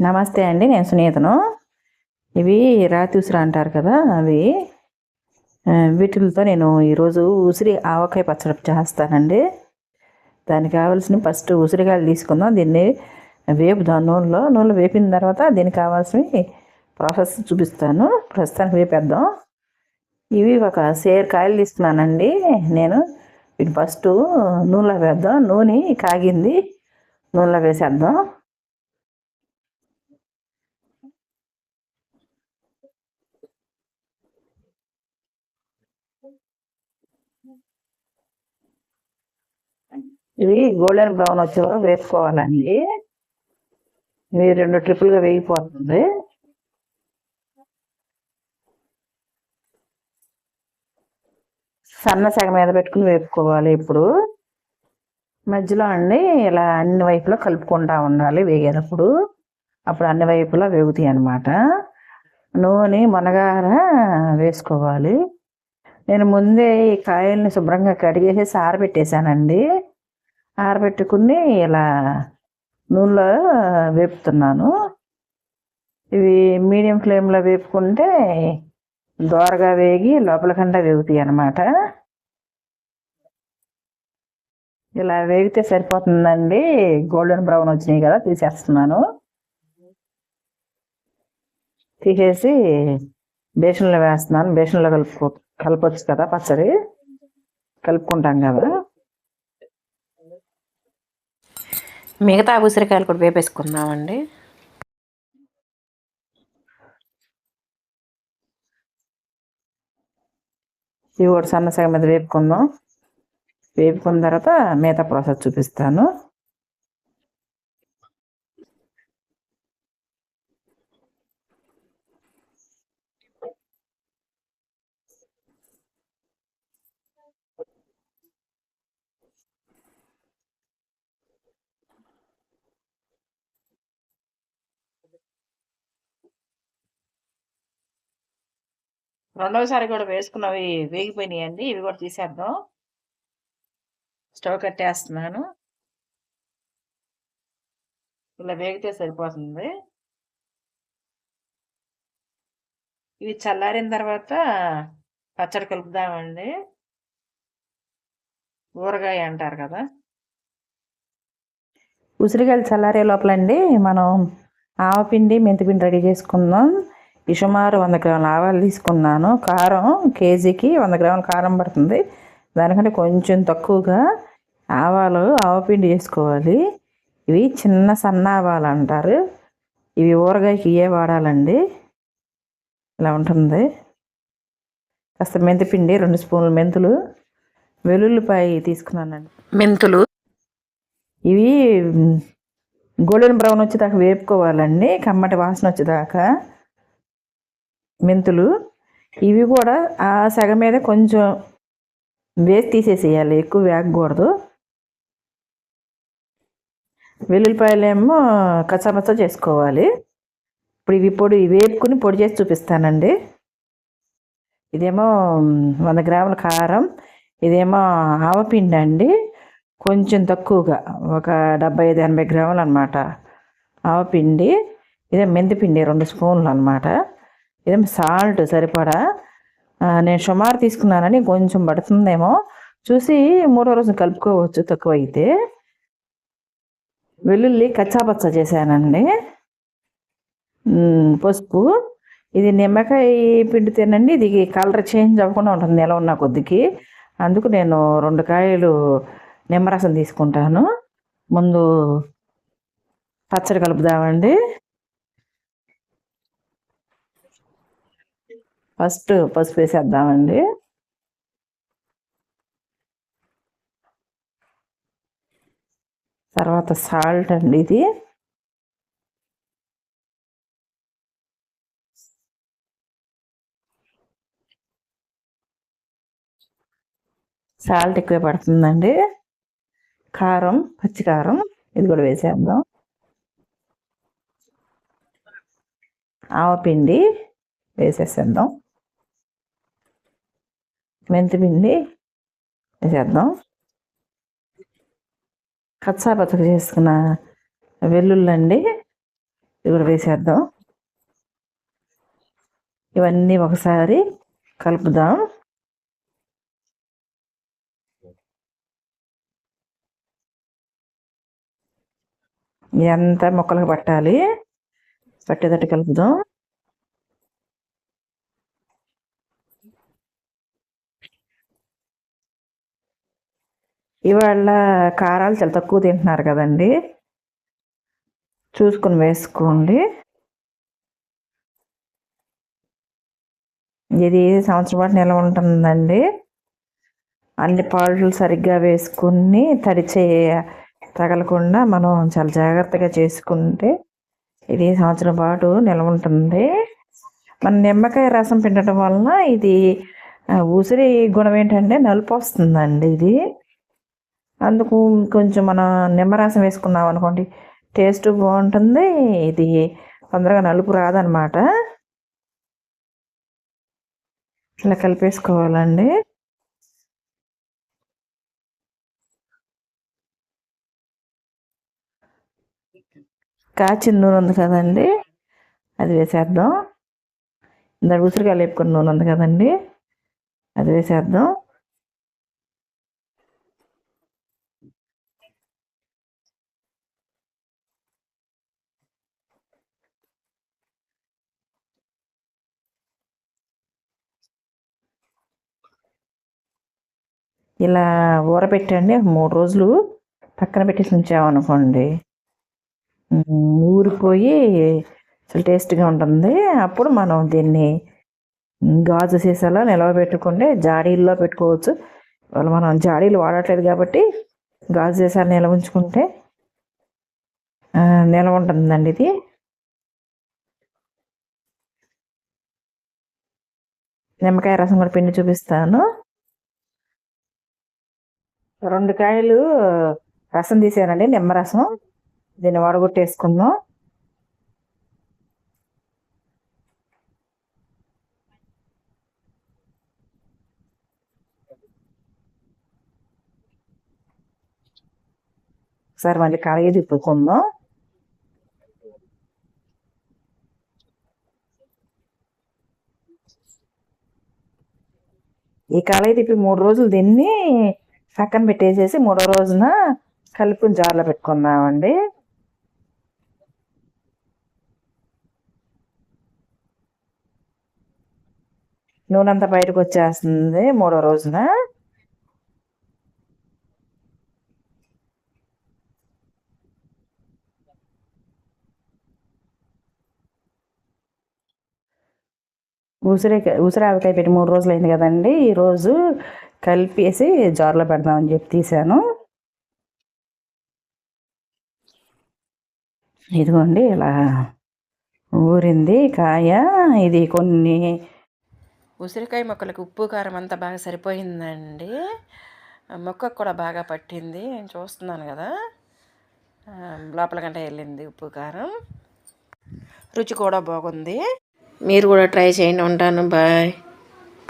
నమస్తే అండి నేను సునీతను. ఇవి రాతి ఉసిరి అంటారు కదా అవి. వీటితో నేను ఈరోజు ఉసిరి ఆవకాయ పచ్చడి చేస్తానండి. దానికి కావాల్సిన ఫస్ట్ ఉసిరికాయలు తీసుకుందాం. దీన్ని వేపుదాం నూనెలో. నూనెలో వేపిన తర్వాత దీనికి కావాల్సినవి ప్రాసెస్ చూపిస్తాను. ప్రస్తుతానికి వేపేద్దాం. ఇవి ఒక సేర్ కాయలు తీసుకున్నానండి. నేను వీటి ఫస్ట్ నూనెలో వేద్దాం. నూనె కాగింది. నూనెలో వేసేద్దాం. ఇవి గోల్డెన్ బ్రౌన్ వచ్చే వరకు వేసుకోవాలండి. ఇవి రెండు ట్రిపుల్గా వేగిపోతుంది. సన్న సెగ మీద పెట్టుకుని వేపుకోవాలి ఇప్పుడు. మధ్యలో అండి ఇలా అన్ని వైపులా కలుపుకుంటా ఉండాలి వేగేటప్పుడు. అప్పుడు అన్ని వైపులా వేగుతాయి అన్నమాట. నూనె మునగార వేసుకోవాలి. నేను ముందే ఈ కాయల్ని శుభ్రంగా కడిగేసి ఆరబెట్టేశానండి ఆరబెట్టుకుని ఇలా నూనెలో వేపుతున్నాను. ఇవి మీడియం ఫ్లేమ్లో వేపుకుంటే దోరగా వేగి లోపలకండా వేగుతాయి అన్నమాట. ఇలా వేగితే సరిపోతుందండి. గోల్డెన్ బ్రౌన్ వచ్చినాయి కదా తీసేస్తున్నాను. తీసేసి బేషన్లో వేస్తున్నాను. బేషన్లో కలుపు కలపచ్చు కదా పచ్చడి. కలుపుకుంటాం కదా. మిగతా ఉసిరికాయలు కూడా వేపేసుకుందామండి. ఇవి కూడా సన్న సగం మీద వేపుకుందాం. వేపుకున్న తర్వాత మిగతా ప్రాసెస్ చూపిస్తాను. రెండవసారి కూడా వేసుకున్నవి వేగిపోయినాయండి. ఇవి కూడా తీసేద్దాం. స్టవ్ కట్టేస్తున్నాను. ఇలా వేగితే సరిపోతుంది. ఇవి చల్లారిన తర్వాత పచ్చడి కలుపుదామండి. ఊరగాయ అంటారు కదా. ఉసిరికాయలు చల్లారే లోపలండి మనం ఆవపిండి మెంతిపిండి రెడీ చేసుకుందాం. సుమారు వంద గ్రాముల ఆవాలు తీసుకున్నాను. కారం కేజీకి వంద గ్రాముల కారం పడుతుంది. దానికంటే కొంచెం తక్కువగా ఆవాలు ఆవపిండి చేసుకోవాలి. ఇవి చిన్న సన్న ఆవాలు అంటారు. ఇవి ఊరగాయకి ఇవే వాడాలండి. ఇలా ఉంటుంది. కాస్త మెంతిపిండి రెండు స్పూన్లు మెంతులు వెల్లుల్లిపాయ తీసుకున్నానండి. మెంతులు. ఇవి గోల్డెన్ బ్రౌన్ వచ్చేదాకా వేపుకోవాలండి. కమ్మటి వాసన వచ్చేదాకా. మెంతులు ఇవి కూడా ఆ సగం మీద కొంచెం వేసి తీసేసేయాలి. ఎక్కువ వేగకూడదు. వెల్లుల్లిపాయలేమో కచ్చమచ్చ చేసుకోవాలి. ఇప్పుడు ఇవి పొడి వేపుకుని పొడి చేసి చూపిస్తానండి. ఇదేమో వంద గ్రాముల కారం ఇదేమో ఆవపిండి అండి. కొంచెం తక్కువగా ఒక డెబ్బై ఐదు ఎనభై గ్రాములు అనమాట ఆవపిండి ఇదే మెంతిపిండి రెండు స్పూన్లు అనమాట ఇదేమో సాల్ట్ సరిపడా? నేను సుమారు తీసుకున్నానని కొంచెం పడుతుందేమో. చూసి మూడో రోజు కలుపుకోవచ్చు తక్కువ అయితే వెల్లుల్లి కచ్చాపచ్చ చేశానండి. పసుపు. ఇది నిమ్మకాయ పిండితేనండి ఇది కలర్ చేంజ్ అవ్వకుండా ఉంటుంది నెల ఉన్న కొద్దికి. అందుకు నేను రెండు కాయలు నిమ్మరసం తీసుకుంటాను. ముందు పచ్చడి కలుపుదామండి. ఫస్ట్ పసుపు వేసేద్దామండి. తర్వాత సాల్ట్ అండి ఇది. సాల్ట్ ఎక్కువ పడుతుందండి. కారం పచ్చికారం ఇది కూడా వేసేద్దాం. ఆవపిండి వేసేసేద్దాం. మెంతిపిండి వేసేద్దాం కచ్చా పచ్చడి చేసుకున్న వెల్లుల్లండి ఇది కూడా వేసేద్దాం. ఇవన్నీ ఒకసారి కలుపుదాం. ఇదంతా మొక్కలకు పట్టాలి. పట్టేటట్టు కలుపుదాం. ఇవాళ కారాలు చాలా తక్కువ తింటున్నారు కదండి. చూసుకొని వేసుకోండి. ఇది సంవత్సరం పాటు నిల్వ ఉంటుందండి. అన్ని పాలు సరిగ్గా వేసుకుని తడిచే తగలకుండా మనం చాలా జాగ్రత్తగా చేసుకుంటే ఇది సంవత్సరం పాటు నిల్వ ఉంటుంది. మన నిమ్మకాయ రసం పిండటం వలన ఇది ఉసిరి గుణం ఏంటంటే నలుపు వస్తుందండి ఇది. అందుకు కొంచెం మనం నిమ్మరసం వేసుకున్నాం అనుకోండి. టేస్ట్ బాగుంటుంది. ఇది తొందరగా నలుపు రాదనమాట. ఇలా కలిపేసుకోవాలండి. కాచిన నూనె ఉంది కదండి. అది వేసేద్దాం. ఇందాక ఉసిరికాయ లేపుకున్న నూనె ఉంది కదండి. అది వేసేద్దాం. ఇలా ఊరపెట్టండి మూడు రోజులు పక్కన పెట్టేసి ఉంచామనుకోండి. ఊరిపోయి అసలు టేస్ట్గా ఉంటుంది. అప్పుడు మనం దీన్ని గాజు సీసాలో నిల్వ పెట్టుకుంటే జాడీల్లో పెట్టుకోవచ్చు. ఇవాళ మనం జాడీలు వాడట్లేదు కాబట్టి గాజు సీసాలు నిల్వ ఉంచుకుంటే నిల్వ ఉంటుందండి ఇది. నిమ్మకాయ రసం కూడా పిండి చూపిస్తాను. రెండు కాయలు రసం తీసానండి నిమ్మరసం. దీన్ని వడగొట్టేసుకుందాం ఒకసారి మళ్ళీ కడిగి తిప్పుకుందాం. ఈ కళాయి తిప్పి మూడు రోజులు దీన్ని పక్కన పెట్టేసేసి మూడో రోజున కలుపుని జార్లో పెట్టుకుందామండి. నూనె అంతా బయటకు వచ్చేస్తుంది మూడో రోజున. ఉసిరికాయ ఉసిరావికాయ పెట్టి మూడు రోజులు అయింది కదండి ఈరోజు కలిపేసి జార్లో పెడదామని చెప్పి తీసాను. ఇదిగోండి ఇలా ఊరింది కాయ. ఇది కొన్ని ఉసిరికాయ మొక్కలకు ఉప్పు కారం అంతా బాగా సరిపోయిందండి. మొక్క మొక్కకు కూడా బాగా పట్టింది. నేను చూస్తున్నాను కదా. లోపల గంట వెళ్ళింది ఉప్పు కారం. రుచి కూడా బాగుంది. మీరు కూడా ట్రై చేయండి. ఉంటాను. బాయ్.